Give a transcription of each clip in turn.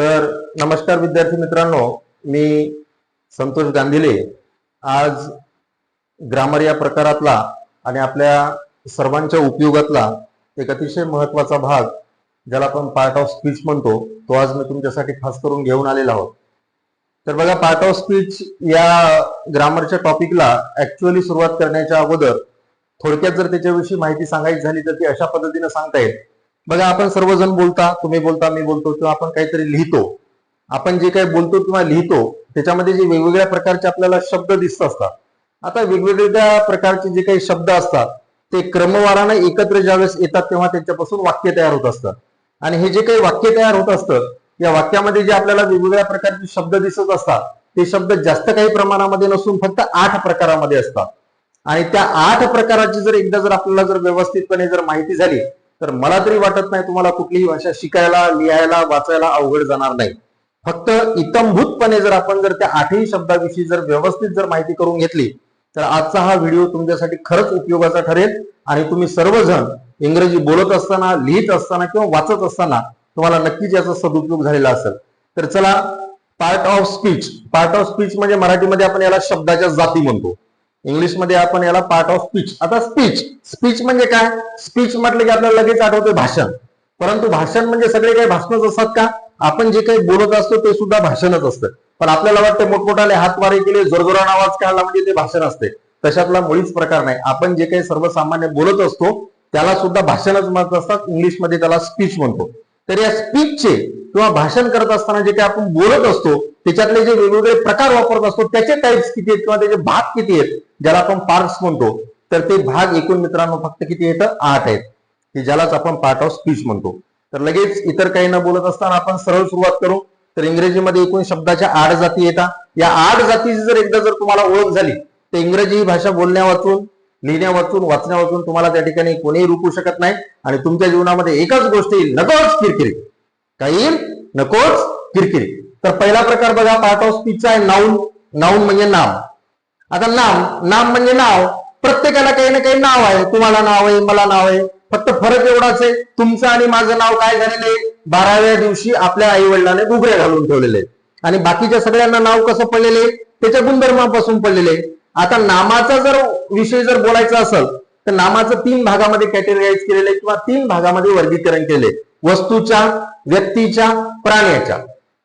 तर नमस्कार विद्यार्थी मित्रांनो मी संतोष गांधीले. आज ग्रामर या प्रकारातला आणि आपल्या सर्वांच्या उपयोगातला एक अतिशय महत्त्वाचा भाग ज्याला आपण पार्ट ऑफ स्पीच म्हणतो तो आज मी तुमच्यासाठी खास करून घेऊन आलेला आहोत. तर बघा पार्ट ऑफ स्पीच या ग्रामरच्या टॉपिकला ऍक्च्युअली सुरुवात करण्याच्या अगोदर थोडक्यात जर त्याच्याविषयी माहिती सांगायची झाली तर ती अशा पद्धतीने सांगता येईल. बघा आपण सर्वजण बोलता तुम्ही बोलता मी बोलतो किंवा आपण काहीतरी लिहितो. आपण जे काही बोलतो किंवा लिहितो त्याच्यामध्ये जे वेगवेगळ्या प्रकारचे आपल्याला शब्द दिसत असतात. आता वेगवेगळ्या प्रकारचे जे काही शब्द असतात ते क्रमवाराने एकत्र ज्यावेळेस येतात तेव्हा त्यांच्यापासून वाक्य तयार होत असतात आणि हे जे काही वाक्य तयार होत असतं या वाक्यामध्ये जे आपल्याला वेगवेगळ्या प्रकारचे शब्द दिसत असतात ते शब्द जास्त काही प्रमाणामध्ये नसून फक्त आठ प्रकारामध्ये असतात. आणि त्या आठ प्रकाराची जर एकदा जर आपल्याला जर व्यवस्थितपणे जर माहिती झाली तर मला तरी वाटत नाही तुम्हाला कुठलीही भाषा शिकायला लिहायला वाचायला अवघड जाणार नाही. फक्त इतंभूतपणे जर आपण जर त्या आठही शब्दाविषयी जर व्यवस्थित जर माहिती करून घेतली तर आजचा हा व्हिडिओ तुमच्यासाठी खरंच उपयोगाचा ठरेल. आणि तुम्ही सर्वजण इंग्रजी बोलत असताना लिहित असताना किंवा वाचत असताना तुम्हाला नक्कीच याचा सदुपयोग झालेला असेल. तर चला part of speech part of speech म्हणजे मराठीमध्ये आपण याला शब्दाच्या जाती म्हणतो. इंग्लिशमध्ये आपण याला पार्ट ऑफ स्पीच आता स्पीच स्पीच म्हणजे काय? स्पीच म्हटलं की आपल्याला लगेच आठवते भाषण. परंतु भाषण म्हणजे सगळे काही भाषणच असतात का? आपण जे काही बोलत असतो ते सुद्धा भाषणच असतं. पण आपल्याला वाटतं मोठमोठाले हातवारे केले जोरजोरान आवाज काढला म्हणजे ते भाषण असते. तशातला मुळीच प्रकार नाही. आपण जे काही सर्वसामान्य बोलत असतो त्याला सुद्धा भाषणच म्हणत असतात. इंग्लिशमध्ये त्याला स्पीच म्हणतो. तर या स्पीचचे किंवा भाषण करत असताना जे काही आपण बोलत असतो त्याच्यातले जे वेगवेगळे प्रकार वापरत असतो त्याचे टाईप्स किती आहेत किंवा त्याचे भाग किती आहेत ज्याला आपण पार्ट्स म्हणतो तर ते भाग एकूण मित्रांनो फक्त किती येतं आठ आहेत. की ज्यालाच आपण पार्ट ऑफ स्पीच म्हणतो. तर लगेच इतर काही न बोलत असताना आपण सरळ सुरुवात करू. तर इंग्रजीमध्ये एकूण शब्दाच्या आठ जाती येतात. या आठ जातीची जर एकदा जर तुम्हाला ओळख झाली तर इंग्रजी ही भाषा बोलण्या वाचून लिहिण्या वाचून वाचण्या तुम्हाला त्या ठिकाणी कोणीही रुकू शकत नाही आणि तुमच्या जीवनामध्ये एकच गोष्ट येईल नकोच किरकिरी. काय येईल नकोच किरकिरी. तर पहिला प्रकार बघा पार्ट ऑफ स्पीचचा आहे नाऊन. नाऊन म्हणजे नाम आता नाम नाम म्हणजे नाव. प्रत्येकाला काही ना काही नाव आहे. तुम्हाला नाव आहे मला नाव आहे. फक्त फरक एवढाच आहे तुमचं आणि माझं नाव काय झालेलं आहे? बाराव्या दिवशी आपल्या आई वडिलाने घुगऱ्या घालून ठेवलेले आणि बाकीच्या सगळ्यांना नाव कसं पडलेले आहे? त्याच्या गुणधर्मापासून पडलेले आता नामाचा जर विषय जर बोलायचा असेल तर नामाचं तीन भागामध्ये कॅटेगराईज केलेलं आहे किंवा तीन भागामध्ये वर्गीकरण केले वस्तूच्या व्यक्तीच्या प्राण्याच्या.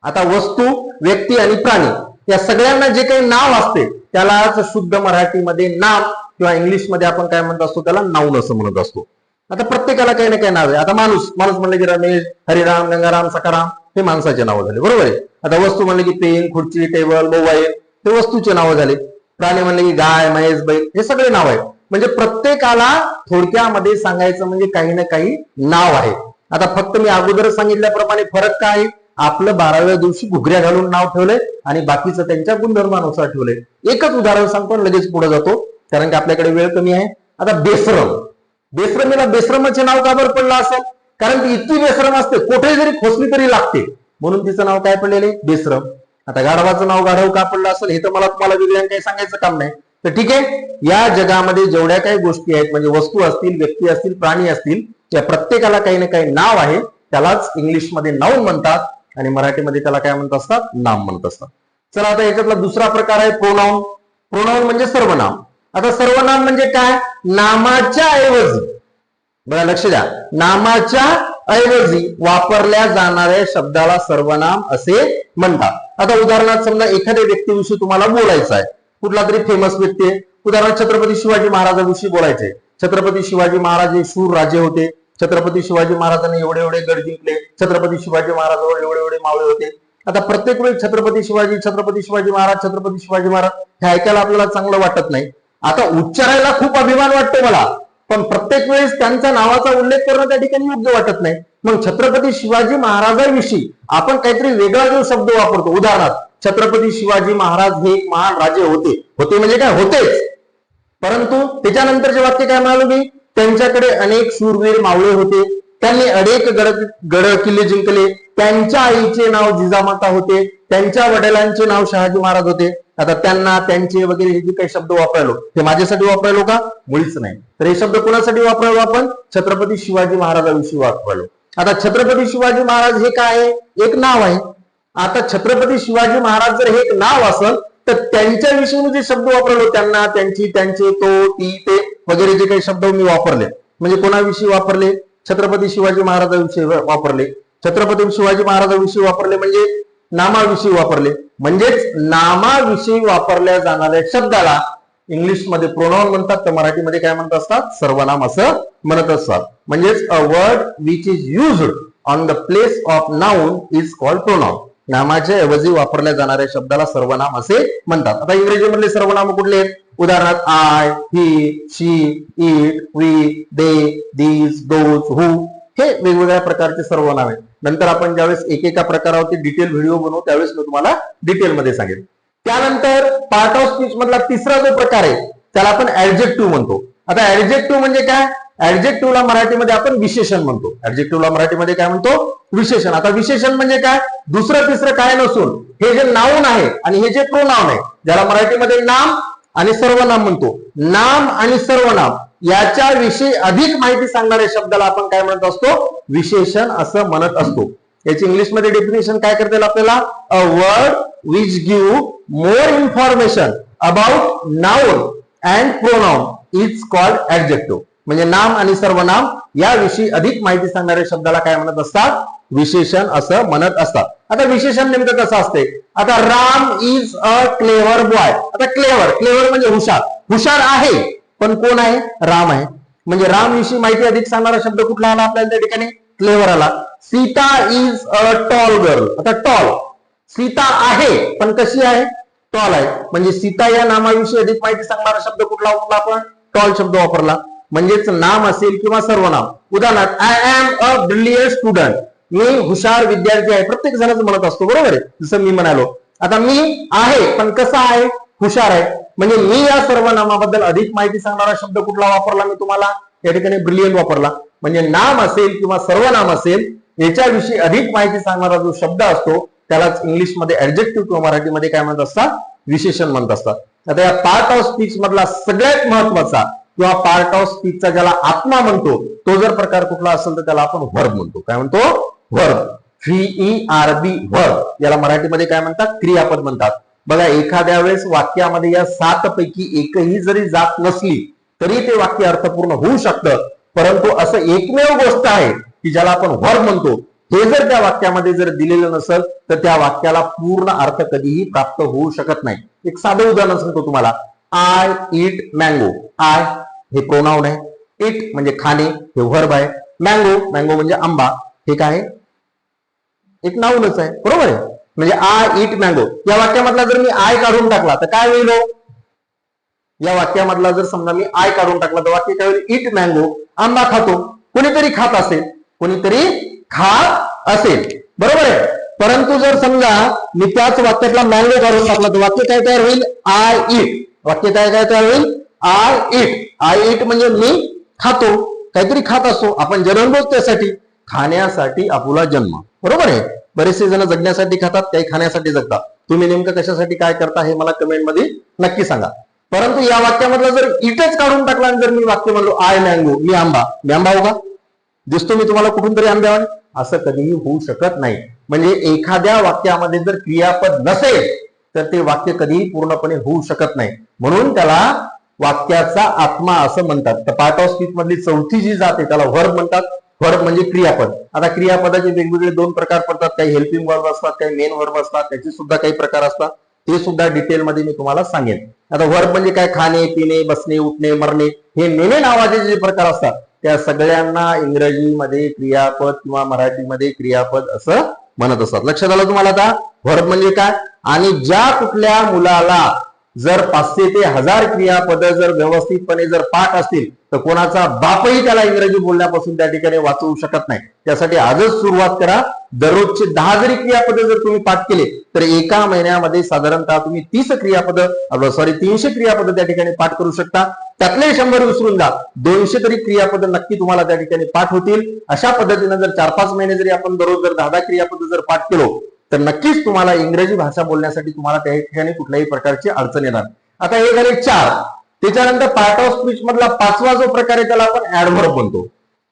आता वस्तू व्यक्ती आणि प्राणी या सगळ्यांना जे काही नाव असते त्यालाच शुद्ध मराठीमध्ये नाम किंवा इंग्लिशमध्ये आपण काय म्हणत असतो त्याला नाऊन असं म्हणत असतो. आता प्रत्येकाला काही ना काही नाव आहे. आता माणूस माणूस म्हणलं की रमेश हरिराम गंगाराम सकाराम हे माणसाचे नावं झाले. बरोबर आहे? आता वस्तू म्हणलं की पेन खुर्ची टेबल मोबाईल हे वस्तूचे नावं झाले. प्राणी म्हणले की गाय म्हैस बैल हे सगळे नाव आहेत. म्हणजे प्रत्येकाला थोडक्यामध्ये सांगायचं म्हणजे काही ना काही नाव आहे. आता फक्त मी अगोदर सांगितल्याप्रमाणे फरक काय? आहे आपलं बाराव्या दिवशी घुगऱ्या घालून नाव ठेवलंय आणि बाकीचं त्यांच्या गुणधर्मानुसार ठेवलंय. एकच उदाहरण सांगतो लगेच पुढे जातो कारण की आपल्याकडे वेळ कमी आहे. आता बेसरम. बेसरमेला बेसरमाचे नाव का बरं पडलं असेल? कारण ती इतकी बेसरम असते कुठे जरी खोसली तरी लागते. म्हणून तिचं नाव काय पडलेले बेसरम. आता गाढवाचं नाव गाढव का पडलं असेल हे तर मला तुम्हाला वेगळ्या काही सांगायचं काम नाही. तर ठीक आहे या जगामध्ये जेवढ्या काही गोष्टी आहेत म्हणजे वस्तू असतील व्यक्ती असतील प्राणी असतील त्या प्रत्येकाला काही ना काही नाव आहे त्यालाच इंग्लिशमध्ये नाऊन म्हणतात आणि मराठीमध्ये त्याला काय म्हणत असतात? नाम म्हणत असतात. चला आता याच्यातला दुसरा प्रकार आहे प्रोनाऊन प्रोनाऊन म्हणजे सर्वनाम. आता सर्वनाम म्हणजे काय? नामाच्या ऐवजी. बघा लक्ष द्या. नामाच्या ऐवजी वापरल्या जाणाऱ्या शब्दाला सर्वनाम असे म्हणतात. आता उदाहरणार्थ समजा एखाद्या व्यक्तीविषयी तुम्हाला बोलायचं आहे. कुठला तरी फेमस व्यक्ती आहे. उदाहरणार्थ छत्रपती शिवाजी महाराजांविषयी बोलायचे छत्रपती शिवाजी महाराज हे शूर राजे होते. छत्रपती शिवाजी महाराजांनी एवढे एवढे गड जिंकले. छत्रपती शिवाजी महाराजांवर एवढे एवढे मावळे होते. आता प्रत्येक वेळी छत्रपती शिवाजी छत्रपती शिवाजी महाराज छत्रपती शिवाजी महाराज हे ऐकायला आपल्याला चांगलं वाटत नाही. आता उच्चारायला खूप अभिमान वाटतो मला. पण प्रत्येक वेळेस त्यांचा नावाचा उल्लेख करणं त्या ठिकाणी योग्य वाटत नाही. मग छत्रपती शिवाजी महाराजांविषयी आपण काहीतरी वेगळा जो शब्द वापरतो उदाहरणार्थ छत्रपती शिवाजी महाराज हे एक महान राजे होते. होते म्हणजे काय? होतेच. परंतु त्याच्यानंतरचे वाक्य काय म्हणालो मी? त्यांच्याकडे अनेक सूरवीर मावळे होते. त्यांनी अनेक गड गड किल्ले जिंकले. त्यांच्या आईचे नाव जिजामाता होते. त्यांच्या वडिलांचे नाव शहाजी महाराज होते. आता त्यांना त्यांचे वगैरे हे जे काही शब्द वापरायलो ते माझ्यासाठी वापरायलो का? मुळीच नाही. तर हे शब्द कोणासाठी वापरायलो आपण? छत्रपती शिवाजी महाराजांविषयी वापरायलो. आता छत्रपती शिवाजी महाराज हे काय आहे? एक नाव आहे. आता छत्रपती शिवाजी महाराज जर हे एक नाव असल तर त्यांच्याविषयी जे शब्द वापरलो त्यांना त्यांची त्यांचे तो ती ते वगैरे जे काही शब्द मी वापरले. म्हणजे कोणाविषयी वापरले? छत्रपती शिवाजी महाराजांविषयी वापरले. छत्रपती शिवाजी महाराजांविषयी वापरले म्हणजे नामाविषयी वापरले. म्हणजेच नामाविषयी वापरल्या जाणाऱ्या शब्दाला इंग्लिशमध्ये प्रोनाऊन म्हणतात. तर मराठीमध्ये काय म्हणत असतात? सर्वनाम असं म्हणत असतात. म्हणजेच a word which is used on the place of noun is called pronoun नामाच्या ऐवजी वापरल्या जाणाऱ्या शब्दाला सर्वनाम असे म्हणतात. आता इंग्रजीमधले सर्वनाम कुठले आहेत? उदाहरणार्थ I he she it we they these those who हे वेगवेगळ्या प्रकारचे सर्वनाम आहेत. नंतर आपण ज्यावेळेस एकेका प्रकारावरती डिटेल व्हिडिओ बनवू त्यावेळेस मी तुम्हाला डिटेलमध्ये सांगेन. त्यानंतर पार्ट ऑफ स्पीच मधला तिसरा जो प्रकार आहे त्याला आपण ऍडजेक्टिव्ह म्हणतो. आता ऍडजेक्टिव्ह म्हणजे काय? ऍडजेक्टिव्हला मराठीमध्ये आपण विशेषण म्हणतो. ऍडजेक्टिव्हला मराठीमध्ये काय म्हणतो? विशेषण. आता विशेषण म्हणजे काय? दुसरं तिसरं काय नसून हे जे नाऊन आहे आणि हे जे प्रोनाऊन आहे ज्याला मराठीमध्ये नाम आणि सर्वनाम म्हणतो. नाम आणि सर्वनाम याच्याविषयी अधिक माहिती सांगणाऱ्या शब्दाला आपण काय म्हणत असतो? विशेषण असं म्हणत असतो. याची इंग्लिशमध्ये डेफिनेशन काय करता येईल आपल्याला? A word which give more information about noun and pronoun is called adjective म्हणजे नाम आणि सर्वनाम याविषयी अधिक माहिती सांगणाऱ्या शब्दाला काय म्हणत असतात? विशेषण असं म्हणत असतात. आता विशेषण नेमकं कसं असते? आता Ram is a clever boy आता क्लेवर क्लेवर म्हणजे हुशार. हुशार आहे पण कोण आहे? राम आहे. म्हणजे राम विषयी माहिती अधिक सांगणारा शब्द कुठला आला आपल्याला त्या ठिकाणी? क्लेवर आला. Sita is a tall girl आता टॉल सीता आहे पण कशी आहे? टॉल आहे. म्हणजे सीता या नामाविषयी अधिक माहिती सांगणारा शब्द कुठला वापरला आपण? टॉल शब्द वापरला. म्हणजेच नाम असेल किंवा सर्वनाम उदाहरणार्थ I am a brilliant student मी हुशार विद्यार्थी आहे. प्रत्येक जणच म्हणत असतो बरोबर आहे? जसं मी म्हणालो. आता मी आहे पण कसा आहे? हुशार आहे. म्हणजे मी या सर्वनामाबद्दल अधिक माहिती सांगणारा शब्द कुठला वापरला मी तुम्हाला? या ठिकाणी ब्रिलियंट वापरला. म्हणजे नाम असेल किंवा सर्वनाम असेल याच्याविषयी अधिक माहिती सांगणारा जो शब्द असतो त्यालाच इंग्लिशमध्ये ऍडजेक्टिव्ह किंवा मराठीमध्ये काय म्हणत असतात? विशेषण म्हणत असतात. आता या पार्ट ऑफ स्पीच मधला सगळ्यात महत्त्वाचा किंवा पार्ट ऑफ स्पीचचा ज्याला आत्मा म्हणतो तो जर प्रकार कुठला असेल तर त्याला आपण व्हर्ब म्हणतो. काय म्हणतो? Verb V R B verb याला मराठीमध्ये काय म्हणतात? क्रियापद म्हणतात. बघा एखाद्या वेळेस वाक्यामध्ये या सात पैकी एकही जरी जात नसली तरी ते वाक्य अर्थपूर्ण होऊ शकतं. परंतु असं एकमेव गोष्ट आहे की ज्याला आपण व्हर्ब म्हणतो हे जर त्या वाक्यामध्ये जर दिलेलं नसेल तर त्या वाक्याला पूर्ण अर्थ कधीही प्राप्त होऊ शकत नाही. एक साधं उदाहरण सांगतो तुम्हाला. आय इट मँगो आय हे प्रोनाऊन आहे इट म्हणजे खाणे हे व्हर्ब आहे. मँगो मँगो म्हणजे आंबा. हे काय आहे? एक नाऊनच आहे. बरोबर आहे? म्हणजे आय इट मँगो या वाक्यामधला जर मी आय काढून टाकला तर काय होईल हो? या वाक्यामधला जर समजा मी आय काढून टाकला तर वाक्य काय होईल? इट मँगो आंबा खातो. कोणीतरी खात असेल. कोणीतरी खात असेल. बरोबर आहे? परंतु जर समजा मी त्याच वाक्यातला मँगो काढून टाकला तर वाक्य काय तयार होईल? आय इट वाक्य काय काय तयार होईल आय इट आय इट म्हणजे मी खातो. काहीतरी खात असतो आपण जन्मलोच त्यासाठी. खाण्यासाठी आपला जन्म. बरोबर आहे? बरेचसे जण जगण्यासाठी खातात काही खाण्यासाठी जगतात. तुम्ही नेमकं कशासाठी काय करता हे मला कमेंटमध्ये नक्की सांगा. परंतु या वाक्यामधला जर इटच काढून टाकला आणि जर मी वाक्य म्हणलो आय मँगो मी आंबा. मी आंबा हो का दिसतो मी तुम्हाला कुठून तरी आंब्यावाने असं कधीही होऊ शकत नाही. म्हणजे एखाद्या वाक्यामध्ये जर क्रियापद नसेल तर ते वाक्य कधीही पूर्णपणे होऊ शकत नाही. म्हणून त्याला वाक्याचा आत्मा असं म्हणतात. तर पार्ट ऑफ स्पीच मधली चौथी जी जाते त्याला व्हर्ब म्हणतात. व्हर्ब म्हणजे क्रियापद. आता क्रियापदाचे वेगवेगळे दोन प्रकार पडतात. काही हेल्पिंग वर्ब असतात काही मेन वर्ब असतात त्याचे सुद्धा काही प्रकार असतात. ते सुद्धा डिटेलमध्ये मी तुम्हाला सांगेन. आता वर्ब म्हणजे काय? खाणे पिणे बसणे उठणे मरणे. हे मेने नावाचे जे प्रकार असतात त्या सगळ्यांना इंग्रजीमध्ये क्रियापद किंवा मराठीमध्ये क्रियापद असं म्हणत असतात. लक्षात आलं तुम्हाला आता? वर्ब म्हणजे काय? आणि ज्या कुठल्या मुलाला जर पाचशे ते हजार क्रियापद जर व्यवस्थितपणे जर पाठ असतील तर कोणाचा बापही त्याला इंग्रजी बोलण्यापासून त्या ठिकाणी वाचवू शकत नाही. त्यासाठी आजच सुरुवात करा. दररोजचे दहा जरी क्रियापद जर तुम्ही पाठ केले तर एका महिन्यामध्ये साधारणतः तुम्ही तीस क्रियापद सॉरी तीनशे क्रियापद त्या ठिकाणी पाठ करू शकता. त्यातले शंभर विसरून जा. दोनशे तरी क्रियापद नक्की तुम्हाला त्या ठिकाणी पाठ होतील. अशा पद्धतीनं जर चार पाच महिने जरी आपण दररोज जर दहा दहा क्रियापद जर पाठ केलो तर नक्कीच तुम्हाला इंग्रजी भाषा बोलण्यासाठी तुम्हाला त्या ठिकाणी कुठल्याही प्रकारची अडचण येणार. आता हे झाले चार. त्याच्यानंतर पार्ट ऑफ स्पीच मधला पाचवा जो प्रकार आहे त्याला आपण ऍडव्हर्ब म्हणतो.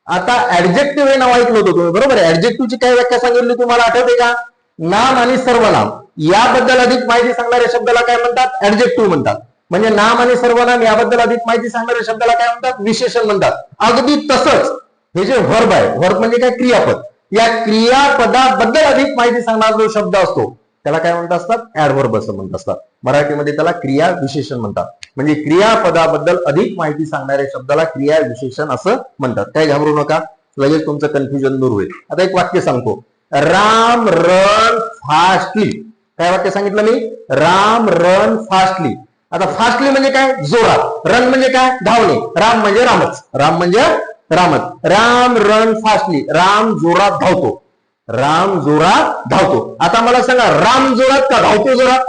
आता ऍडजेक्टिव्ह हे नाव ऐकलं होतं तुम्ही बरोबर ऍडजेक्टिव्हची काय व्याख्या सांगितली तुम्हाला आठवते का? नाम आणि सर्वनाम. याबद्दल अधिक माहिती सांगणाऱ्या शब्दाला काय म्हणतात? ऍडजेक्टिव्ह म्हणतात. म्हणजे नाम आणि सर्वनाम याबद्दल अधिक माहिती सांगणाऱ्या शब्दाला काय म्हणतात? विशेषण म्हणतात. अगदी तसंच हे जे व्हर्ब आहे व्हर्ब म्हणजे काय? क्रियापद. या क्रियापदाबद्दल अधिक माहिती सांगणारा जो शब्द असतो त्याला काय म्हणत असतात? ऍडव्हर्ब असं म्हणत असतात. मराठीमध्ये त्याला क्रिया विशेषण म्हणतात. म्हणजे क्रियापदाबद्दल अधिक माहिती सांगणाऱ्या शब्दाला क्रिया विशेषण असं म्हणतात. काय घाबरू नका लगेच तुमचं कन्फ्युजन दूर होईल. आता एक वाक्य सांगतो. राम रन फास्टली काय वाक्य सांगितलं मी? राम रन फास्टली आता फास्टली म्हणजे काय? जोरात. रन म्हणजे काय? धावणे. राम म्हणजे रामच. राम म्हणजे रामच. राम रन फास्टली राम जोरात धावतो. राम जोरात धावतो. आता मला सांगा राम जोरात का धावतो जोरात?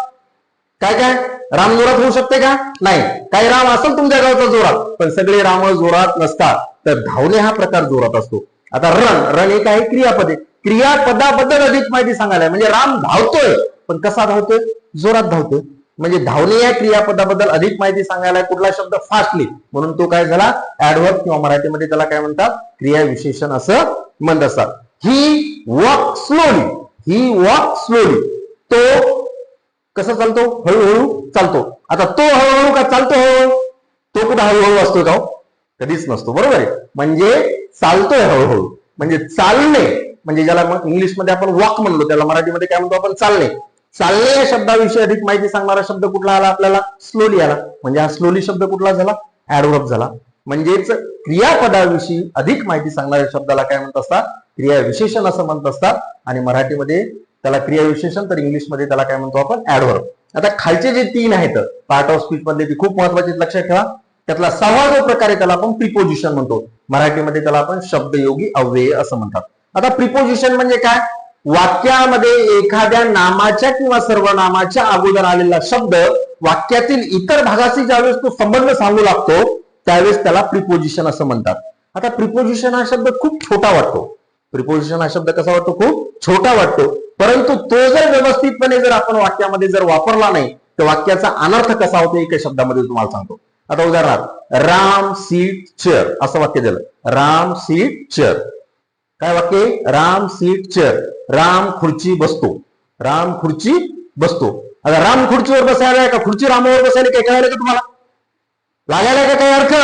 काय काय? राम जोरात होऊ शकते का? नाही. काही राम असेल तुमच्या गावचा जोरात पण सगळे राम जोरात नसतात. तर धावणे हा प्रकार जोरात असतो. आता रन रन एक आहे क्रियापद. क्रियापदाबद्दल अधिक माहिती सांगायला म्हणजे राम धावतोय पण कसा धावतोय? जोरात धावतोय. म्हणजे धावणे या क्रियापदाबद्दल अधिक माहिती सांगायला कुठला शब्द फास्टली? म्हणून तो काय झाला? ऍडव्हर्ब किंवा मराठीमध्ये त्याला काय म्हणतात? क्रिया विशेषण असं म्हणत असतात he walk slowly he walk slowly तो कसा चालतो? हळूहळू चालतो. आता तो हळूहळू का चालतो हळूहळू? तो कुठं हळूहळू असतो का हो? कधीच नसतो. बरोबर आहे? म्हणजे चालतोय हळूहळू. म्हणजे चालणे म्हणजे ज्याला मग इंग्लिशमध्ये आपण वॉक म्हणलो त्याला मराठीमध्ये काय म्हणतो आपण? चालणे. चालले या शब्दाविषयी अधिक माहिती सांगणारा शब्द कुठला आला आपल्याला? स्लोली आला. म्हणजे हा स्लोली शब्द कुठला झाला? ऍडवर्ब झाला. म्हणजेच क्रियापदाविषयी अधिक माहिती सांगणाऱ्या शब्दाला काय म्हणत असतात? क्रिया विशेषण असं म्हणत असतात. आणि मराठीमध्ये त्याला क्रिया विशेषण तर इंग्लिशमध्ये त्याला काय म्हणतो आपण? ऍडवर्ब आता खालचे जे तीन आहेत पार्ट ऑफ स्पीच मधले ती खूप महत्त्वाचे लक्षात ठेवा. त्यातला सहावा जो प्रकार आहे त्याला आपण प्रिपोजिशन म्हणतो. मराठीमध्ये त्याला आपण शब्दयोगी अव्यय असं म्हणतात. आता प्रिपोजिशन म्हणजे काय? वाक्यामध्ये एखाद्या नामाच्या किंवा सर्वनामाच्या अगोदर आलेला शब्द वाक्यातील इतर भागाशी ज्यावेळेस तो संबंध सांगू लागतो त्यावेळेस त्याला प्रिपोजिशन असं म्हणतात. आता प्रिपोजिशन हा शब्द खूप छोटा वाटतो. प्रिपोजिशन हा शब्द कसा वाटतो? खूप छोटा वाटतो. परंतु तो जर व्यवस्थितपणे जर आपण वाक्यामध्ये जर वापरला नाही तर वाक्याचा अनर्थ कसा होतो एका शब्दामध्ये तुम्हाला सांगतो. आता उदाहरणार्थ राम सीट चेअर असं वाक्य दिलं. राम सीट चेअर काय वाक्य राम सीट चेअर राम खुर्ची बसतो. राम खुर्ची बसतो. आता राम खुर्चीवर बसायला का? खुर्ची रामावर बसायला काय कळालं का तुम्हाला? लागायला का काही अर्थ?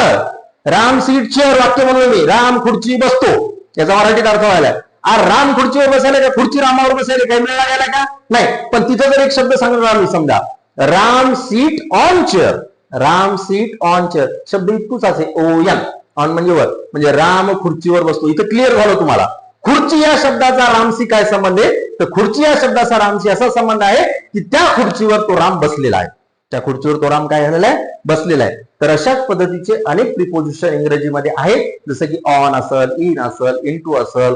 राम सीट चेअर वाक्य म्हणून मी राम खुर्ची बसतो. याचा मराठीत अर्थ व्हायला आ, राम खुर्चीवर बसायला का? खुर्ची रामावर बसायला काही मिळाला लागायला का? नाही. पण तिथं जर एक शब्द सांगणार आम्ही, समजा. Ram sit on chair. Ram sit on chair. शब्द इतकूच असे, ओ यन ऑन म्हणजे वर. म्हणजे राम खुर्चीवर बसतो. इथं क्लिअर झालं तुम्हाला. खुर्ची या शब्दाचा रामशी काय संबंध आहे? तर खुर्ची या शब्दाचा रामशी असा संबंध आहे की त्या खुर्चीवर तो राम बसलेला आहे. त्या खुर्चीवर तो राम काय झालेला आहे? बसलेला आहे. तर अशाच पद्धतीचे अनेक प्रिपोजिशन इंग्रजीमध्ये आहेत. जसं की ऑन असल इन असल इन टू असल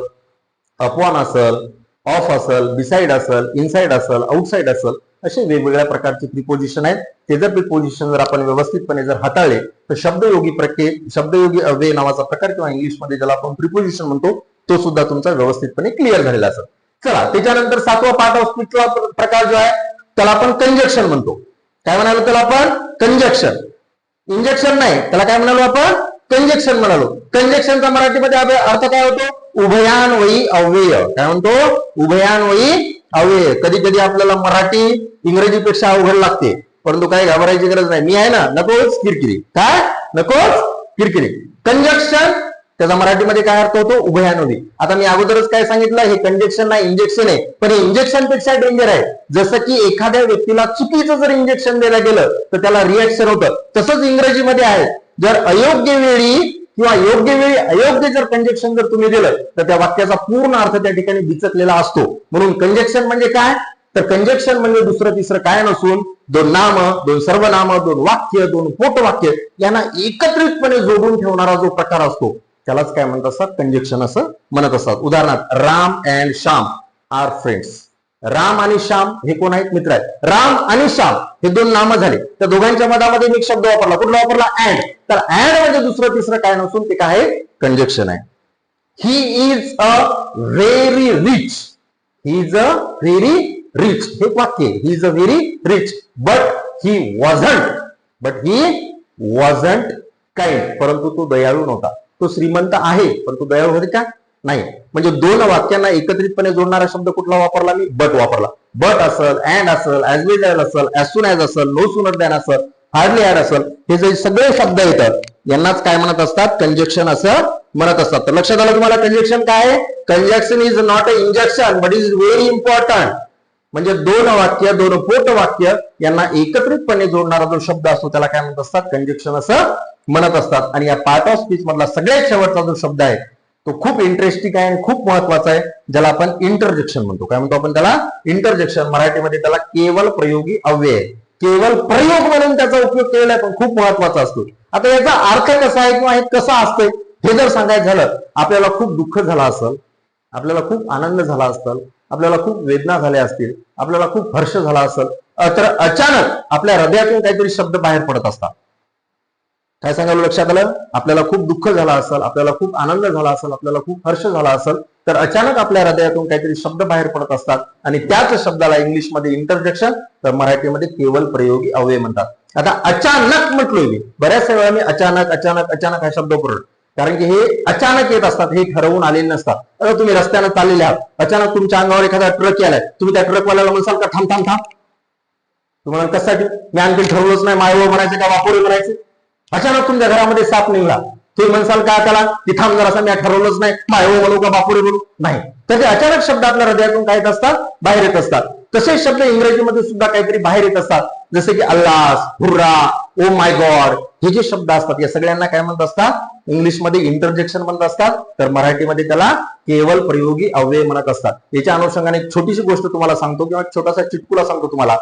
अपॉन असल. ऑफ असल बिसाइड असल इनसाइड असल आउटसाइड असल असे वेगवेगळ्या प्रकारचे प्रिपोजिशन आहेत. ते जर प्रिपोजिशन जर आपण व्यवस्थितपणे जर हाताळले तर शब्दयोगी प्रक्रिये शब्दयोगी अव्यय नावाचा प्रकार किंवा इंग्लिशमध्ये ज्याला आपण प्रिपोजिशन म्हणतो तो सुद्धा तुमचा व्यवस्थितपणे क्लिअर झालेला असेल. चला त्याच्यानंतर सातवा पार्ट ऑफ स्पीचचा प्रकार जो आहे त्याला आपण कंजक्शन म्हणतो. काय म्हणालो त्याला आपण? कंजक्शन इंजेक्शन नाही त्याला काय म्हणालो आपण? कंजेक्शन म्हणालो. कंजेक्शनचा मराठीमध्ये अर्थ काय होतो? उभयान्वयी अव्यय. काय म्हणतो? उभयान्वयी अव्यय. कधी कधी आपल्याला मराठी इंग्रजीपेक्षा अवघड लागते. परंतु काही घाबरायची गरज नाही. मी आहे ना नकोच किरकिरी. काय? नकोच किरकिरी. कंजक्शन त्याचा मराठीमध्ये काय अर्थ होतो? उभयान्वयी आता मी अगोदरच काय सांगितलं? हे कंजेक्शन नाही इंजेक्शन आहे. पण हे इंजेक्शनपेक्षा डेंजर आहे. जसं की एखाद्या व्यक्तीला चुकीचं जर इंजेक्शन दिलं गेलं तर त्याला रिएक्शन होतं. तसंच इंग्रजीमध्ये आहे. जर अयोग्य वेळी किंवा योग्य वेळी अयोग्य जर कंजेक्शन जर तुम्ही दिलं तर त्या वाक्याचा पूर्ण अर्थ त्या ठिकाणी बिचकलेला असतो. म्हणून कंजेक्शन म्हणजे काय? तर कंजेक्शन म्हणजे दुसरं तिसरं काय नसून दोन नाम दोन सर्वनाम दोन वाक्य दोन पोटवाक्य यांना एकत्रितपणे जोडून ठेवणारा जो प्रकार असतो त्यालाच काय म्हणत असतात? कंजेक्शन असं म्हणत असतात. उदाहरणार्थ Ram and Shyam are friends Ram आणि श्याम हे कोण आहेत? मित्र आहेत. राम आणि श्याम हे दोन नामं झाले. त्या दोघांच्या मधामध्ये मी शब्द वापरला. कुठला वापरला? अँड तर अँड म्हणजे दुसरं तिसरं काय नसून ते काय आहे? कंजेक्शन आहे. He is a very rich he is a very rich हे वाक्य he is a very rich but he wasn't but he wasn't kind परंतु तो दयाळू नव्हता. तो श्रीमंत आहे. परंतु दयाळू होते का? नाही. म्हणजे दोन वाक्यांना एकत्रितपणे जोडणारा शब्द कुठला वापरला मी? बट वापरला. बट असल अँड असल ऍज वेल ॲज असल ॲज सुन ॲज असल नो सुनर दॅन असल हार्डली ॲड असल हे जे सगळे शब्द येतात यांनाच काय म्हणत असतात? कंजेक्शन असं म्हणत असतात. तर लक्षात आलं तुम्हाला कंजेक्शन काय? आहे conjunction is not a injection but is very important म्हणजे दोन वाक्य दोन पोट वाक्य यांना एकत्रितपणे जोडणारा जो शब्द असतो त्याला काय म्हणत असतात? कंजेक्शन असं म्हणत असतात. आणि या पार्ट ऑफ स्पीच मधला सगळ्यात शेवटचा जो शब्द आहे तो खूप इंटरेस्टिंग आहे आणि खूप महत्त्वाचा आहे ज्याला आपण इंटरजेक्शन म्हणतो. काय म्हणतो आपण त्याला? इंटरजेक्शन मराठीमध्ये त्याला केवळ प्रयोगी अव्यय. केवळ प्रयोग म्हणून त्याचा उपयोग केलेला आहे पण खूप महत्त्वाचा असतो. आता याचा अर्थ कसा आहे किंवा हे कसं असतंय हे जर सांगायचं झालं आपल्याला खूप दुःख झालं असेल आपल्याला खूप आनंद झाला असेल आपल्याला खूप वेदना झाल्या असतील आपल्याला खूप हर्ष झाला असेल तर अचानक आपल्या हृदयातून काहीतरी शब्द बाहेर पडत असतात. काय सांगायला लक्षात आलं? आपल्याला खूप दुःख झाला असेल आपल्याला खूप आनंद झाला असेल आपल्याला खूप हर्ष झाला असेल तर अचानक आपल्या हृदयातून काहीतरी शब्द बाहेर पडत असतात आणि त्याच शब्दाला इंग्लिशमध्ये इंटरजेक्शन तर मराठीमध्ये केवळ प्रयोगी अवयव म्हणतात. आता अचानक म्हटलोय मी बऱ्याच वेळा मी अचानक अचानक अचानक हा शब्द वापरतो कारण की हे अचानक येत असतात हे ठरवून आलेले नसतात. आता तुम्ही रस्त्यानं चाललेले आहात अचानक तुमच्या अंगावर एखादा ट्रक यालाय तुम्ही त्या ट्रकवाल्याला म्हणसाल का थांब थांब थांब. तुम्हाला कशासाठी? मी आणखी ठरवलंच नाही मायवर म्हणायचं का वापोरे म्हणायचं? अचानक तुमच्या घरामध्ये साप निघला. तुम्ही म्हणसाल का त्याला की थांब जरा मी ठरवलंच नाही. माय हो बोलू का बापुडे बोलू नाही. तर ते अचानक शब्द आपल्या हृदयातून काय येत असतात? बाहेर येत असतात. तसेच शब्द इंग्रजीमध्ये सुद्धा काहीतरी बाहेर येत असतात. जसे की अल्लास हुर्रा ओ माय गॉड. हे जे शब्द असतात या सगळ्यांना काय म्हणत असतात? इंग्लिशमध्ये इंटरजेक्शन म्हणत असतात. तर मराठीमध्ये त्याला केवळ प्रयोगी अव्यय म्हणत असतात. याच्या अनुषंगाने एक छोटीशी गोष्ट तुम्हाला सांगतो किंवा छोटासा चिटकुला सांगतो तुम्हाला.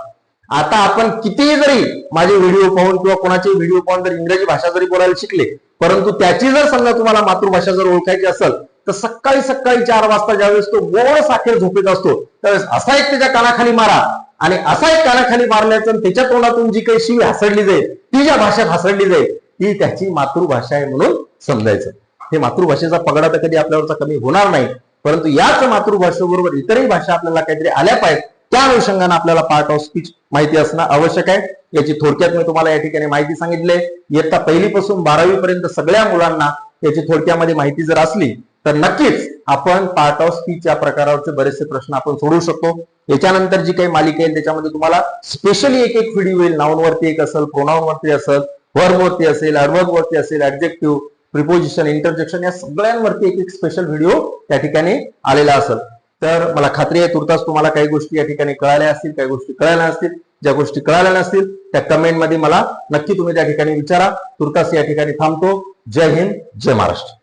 आता आपण कितीही जरी माझे व्हिडिओ पाहून किंवा कोणाचे व्हिडिओ पाहून जर इंग्रजी भाषा जरी बोलायला शिकले परंतु त्याची जर समजा तुम्हाला मातृभाषा जर ओळखायची असेल तर सकाळी सकाळी चार वाजता ज्यावेळेस तो गोड साखर झोपेत असतो त्यावेळेस असा एक त्याच्या कानाखाली मारा आणि असा एक कानाखाली मारल्याचं आणि त्याच्या तोंडातून जी काही शिवी हासडली जाईल ती ज्या भाषेत हासडली जाईल ती त्याची मातृभाषा आहे म्हणून समजायचं. हे मातृभाषेचा पगडा तर कधी आपल्यावरचा कमी होणार नाही परंतु याच मातृभाषेबरोबर इतरही भाषा आपल्याला काहीतरी आल्या पाहिजेत त्या अनुषंगाने आपल्याला पार्ट ऑफ स्पीच माहिती असणं आवश्यक आहे. याची थोडक्यात मी तुम्हाला या ठिकाणी माहिती सांगितले इयत्ता पहिलीपासून बारावी पर्यंत सगळ्या मुलांना याची थोडक्यामध्ये माहिती जर असली तर नक्कीच आपण पार्ट ऑफ स्पीच या प्रकारावरचे बरेचसे प्रश्न आपण सोडवू शकतो. याच्यानंतर जी काही मालिका येईल त्याच्यामध्ये तुम्हाला स्पेशली एक एक व्हिडिओ येईल. नाऊनवरती एक असेल प्रोनाऊनवरती असेल वर्मवरती असेल ऍडवर्ब वरती असेल ऍडजेक्टिव्ह प्रिपोजिशन इंटरजेक्शन या सगळ्यांवरती एक एक स्पेशल व्हिडिओ त्या ठिकाणी आलेला असेल. तर मला खात्री आहे तुर्तास तुम्हाला काही गोष्टी या ठिकाणी कळाल्या असतील काही गोष्टी कळाल्या नसतील. ज्या गोष्टी कळाल्या नसतील त्या कमेंटमध्ये मला नक्की तुम्ही त्या ठिकाणी विचारा. तुर्तास या ठिकाणी थांबतो. जय हिंद जय महाराष्ट्र.